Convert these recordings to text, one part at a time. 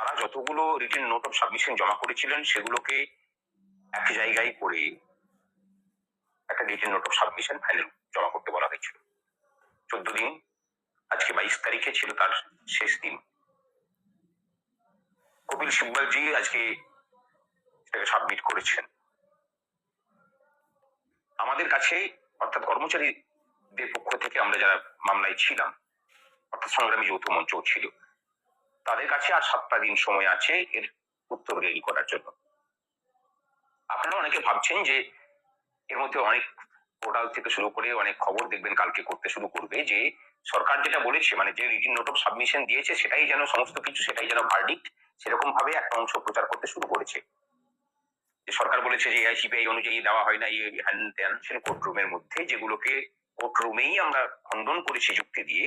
তারা যতগুলো written note of submission জমা করেছিলেন, সেগুলোকে এক জায়গায় করে একটা written note of submission final জমা করতে বলা হয়েছিল। চোদ্দ দিন, আজকে বাইশ তারিখে ছিল তার শেষ দিন। কপিল সিব্বলজি আজকে সেটাকে সাবমিট করেছেন। আমাদের কাছে, অর্থাৎ কর্মচারীদের পক্ষ থেকে আমরা যারা মামলায় ছিলাম, অর্থাৎ সংগ্রামী যৌথ মঞ্চ ছিল তাদের কাছে আর সাতটা দিন সময় আছে এর উত্তর রেডি করার জন্য। আপনারা অনেকে ভাবছেন যে এর মধ্যে অনেক পোর্টাল থেকে শুরু করে অনেক খবর দেখবেন, কালকে করতে শুরু করবে যে সরকার যেটা বলেছে মানে যে রিটিন নোট অফ সাবমিশন দিয়েছে, সেটাই যেন সমস্ত কিছু, সেটাই যেন ভার্ডিক্ট সেরকম ভাবে একটা অংশ প্রচার করতে শুরু করেছে। যে সরকার বলেছে যে আইসিপিআই অনুযায়ী দেওয়া হয় না, এই হ্যান ত্যান সে কোর্টরুমের মধ্যে, যেগুলোকে কোর্টরুমেই আমরা খণ্ডন করেছি যুক্তি দিয়ে,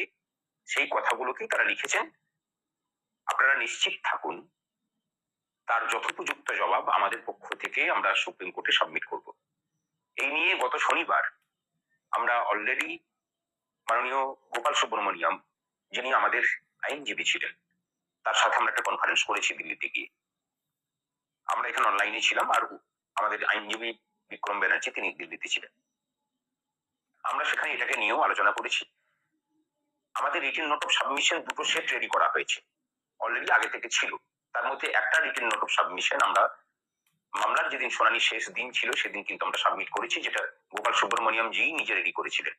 সেই কথাগুলোকেই তারা লিখেছেন। আপনারা নিশ্চিত থাকুন, তার যথোপযুক্ত জবাব আমাদের পক্ষ থেকে আমরা সুপ্রিম কোর্টে সাবমিট করব। এই নিয়ে গত শনিবার আমরা অলরেডি মাননীয় গোপাল সুব্রমণিয়াম, যিনি আমাদের আইনজীবী ছিলেন, তার সাথে আমরা একটা কনফারেন্স করেছি দিল্লিতে গিয়ে। আমরা এখানে অনলাইনে ছিলাম আর আমাদের আইনজীবী বিক্রম ব্যানার্জি তিনি দিল্লিতে ছিলেন। আমরা সেখানে এটাকে নিয়েও আলোচনা করেছি। আমাদের রিটেন নোট অফ সাবমিশন দুটো সেট রেডি করা হয়েছে। অলরেডি আগে থেকে ছিল। তার মধ্যে একটা রিটেন নোট অফ সাবমিশন আমরা, মামলার যেদিন শুনানি শেষ দিন ছিল, সেদিন কিন্তু আমরা সাবমিট করেছি, যেটা গোপাল সুব্রমণিয়াম জি নিজে রেডি করেছিলেন।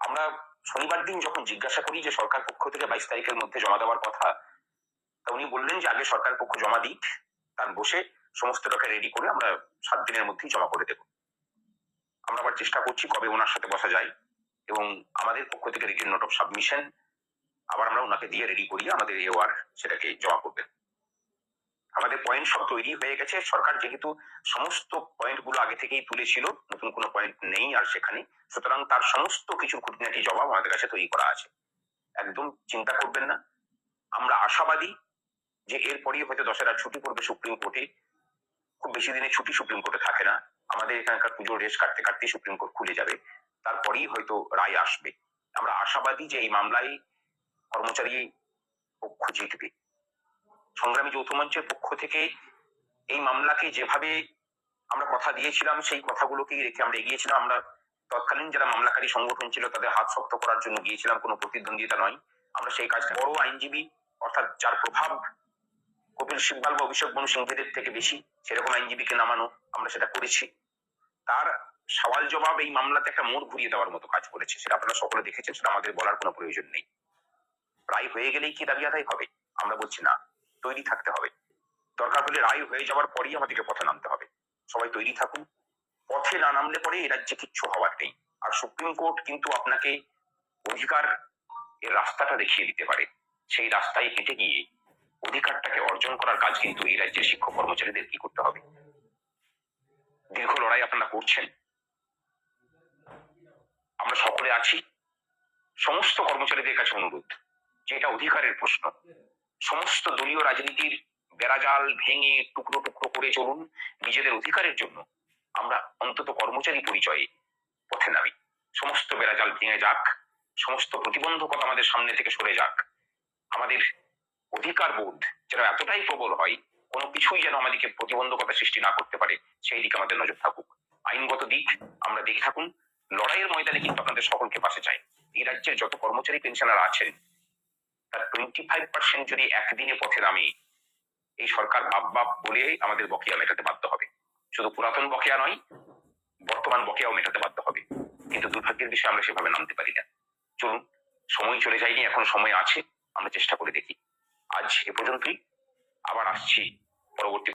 আমরা শনিবার দিন যখন জিজ্ঞাসা করি যে সরকার পক্ষ থেকে বাইশ তারিখের মধ্যে জমা দেওয়ার কথা, তা উনি বললেন যে আগে সরকার পক্ষ জমা দিক, তার বসে সমস্ত টাকা রেডি করে আমরা সাত দিনের মধ্যেই জমা করে দেব। আমরা আবার চেষ্টা করছি কবে ওনার সাথে বসা যায়, এবং আমাদের পক্ষ থেকে রিটেন নোট অফ সাবমিশন আবার আমরা ওনাকে দিয়ে রেডি করিয়ে আমাদের এওয়ার সেটাকে জমা করবেন আমাদের পয়েন্ট সব তৈরি হয়ে গেছে। সরকার যেহেতু সমস্ত পয়েন্টগুলো আগে থেকেই তুলেছিল, নতুন কোনো পয়েন্ট নেই আর সেখানে, সুতরাং তার সমস্ত কিছু খুঁটিনাটি জবাব আমাদের কাছে তৈরি করা আছে। একদম চিন্তা করবেন না। আমরা আশাবাদী যে এরপরই হয়তো দশেরা ছুটি পড়বে সুপ্রিম কোর্টে। খুব বেশি দিনে ছুটি সুপ্রিম কোর্টে থাকে না। আমাদের এখানকার পুজোর রেস কাটতে কাটতে সুপ্রিম কোর্ট খুলে যাবে। তারপরেই হয়তো রায় আসবে। আমরা আশাবাদী যে এই মামলায় কর্মচারী পক্ষ জিতবে। সংগ্রামী যৌথ মঞ্চের পক্ষ থেকে এই মামলাকে যেভাবে আমরা কথা দিয়েছিলাম, সেই কথাগুলোকেই রেখে আমরা এগিয়েছিলাম। আমরা তৎকালীন যারা মামলাকারী সংগঠন ছিল, তাদের হাত শক্ত করার জন্য গিয়েছিলাম, কোনো প্রতিদ্বন্দ্বিতা নয়। আমরা সেই কাজ বড় আইনজীবী, অর্থাৎ যার প্রভাব কপিল সিব্বাল বা অভিষেক বনু সিংহীদের থেকে বেশি, সেরকম আইনজীবীকে নামানো আমরা সেটা করেছি। তার সওয়াল জবাব এই মামলাতে একটা মোড় ঘুরিয়ে দেওয়ার মতো কাজ করেছে, সেটা আপনারা সকলে দেখেছেন, সেটা আমাদের বলার কোনো প্রয়োজন নেই। রায় হয়ে গেলেই কি দাবি আদায় হবে? আমরা বলছি না, তৈরি থাকতে হবে। দরকার হলে রায় হয়ে যাওয়ার পরেই আমাদেরকে পথে নামতে হবে। সবাই তৈরি থাকুন। পথে না নামলে পরে এ রাজ্যে কিচ্ছু হওয়ার নেই। আর সুপ্রিম কোর্ট কিন্তু আপনাকে অধিকার এর রাস্তাটা দেখিয়ে দিতে পারে। সেই রাস্তায় হেঁটে গিয়ে অধিকারটাকে অর্জন করার কাজ কিন্তু এই রাজ্যের শিক্ষক কর্মচারীদের কি করতে হবে? দীর্ঘ লড়াই আপনারা করছেন। আমরা সকলে আছি। সমস্ত কর্মচারীদের কাছে অনুরোধ। যে এটা অধিকারের প্রশ্ন। সমস্ত দলীয় রাজনীতির বেড়াজাল ভেঙে টুকরো টুকরো করে চলুন নিজেদের অধিকারের জন্য আমরা অন্তত কর্মচারী পরিচয়ে পথে নামি। সমস্ত বেড়াজাল ভেঙে যাক, সমস্ত প্রতিবন্ধকতা আমাদের সামনে থেকে সরে যাক। আমাদের অধিকার বোধ যেন এতটাই প্রবল হয়, কোনো কিছুই যেন আমাদেরকে প্রতিবন্ধকতা সৃষ্টি না করতে পারে, সেই দিকে আমাদের নজর থাকুক। আইনগত দিক আমরা দেখে থাকুন, লড়াইয়ের ময়দানে কিন্তু আপনাদের সকলকে পাশে চাই। এই রাজ্যের যত কর্মচারী, পেনশনার আছেন তার টোয়েন্টি ফাইভ পার্সেন্ট যদি একদিনে পথে নামে, এই সরকার বাপ বাপ বলে আমাদের বকেয়া মেটাতে বাধ্য হবে। শুধু পুরাতন বকেয়া নয়, বর্তমান বকেয়াও মেটাতে বাধ্য হবে। কিন্তু দুর্ভাগ্যের বিষয়ে আমরা সেভাবে নামতে পারি না। চলুন, সময় চলে যায়নি, এখন সময় আছে, আমরা চেষ্টা করে দেখি। আজ এ পর্যন্তই। আবার আসছি পরবর্তী